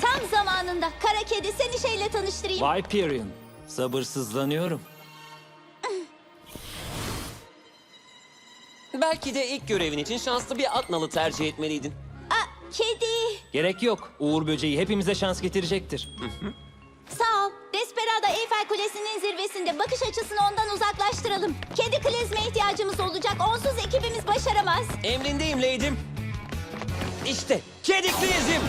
Tam zamanında. Kara kedi seni şeyle tanıştırayım. Viperion. Sabırsızlanıyorum. Belki de ilk görevin için şanslı bir at nalı tercih etmeliydin. Aa, kedi. Gerek yok. Uğur böceği hepimize şans getirecektir. Sağ ol. Desperada Eiffel Kulesi'nin zirvesinde bakış açısını ondan uzaklaştıralım. Kedi klezme ihtiyacımız olacak. Onsuz ekibimiz başaramaz. Emrindeyim Lady'm. İşte kedikli izim.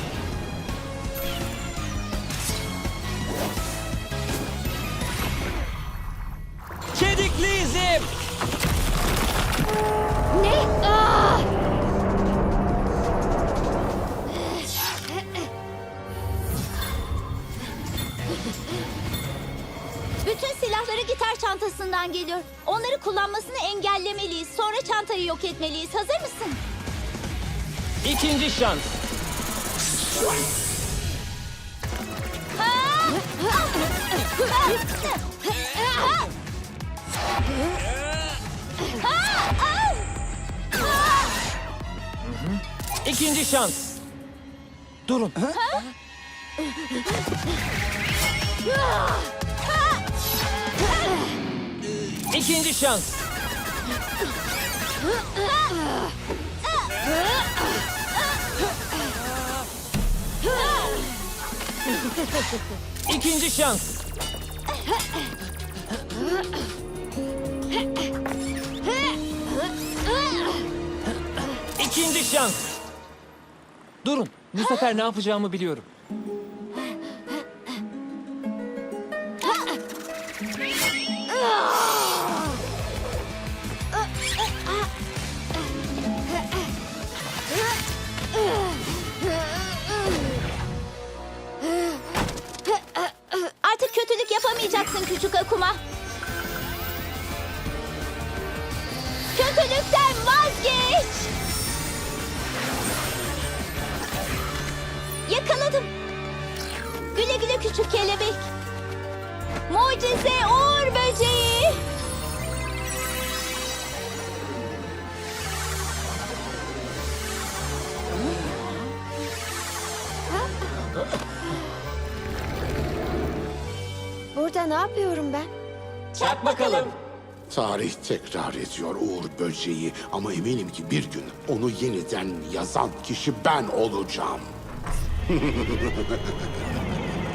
Ne? Aa! Bütün silahları gitar çantasından geliyor. Onları kullanmasını engellemeliyiz. Sonra çantayı yok etmeliyiz. Hazır mısın? İkinci şans. İkinci şans. Durun. İkinci şans. İkinci şans. İkinci şans. Durun. Bu sefer ne yapacağımı biliyorum. Artık kötülük yapamayacaksın küçük Akuma. Güle güle küçük kelebek. Mucize Uğur böceği. Burada ne yapıyorum ben? Çak bakalım. Tarih tekrar ediyor Uğur Böceği ama eminim ki bir gün onu yeniden yazan kişi ben olacağım.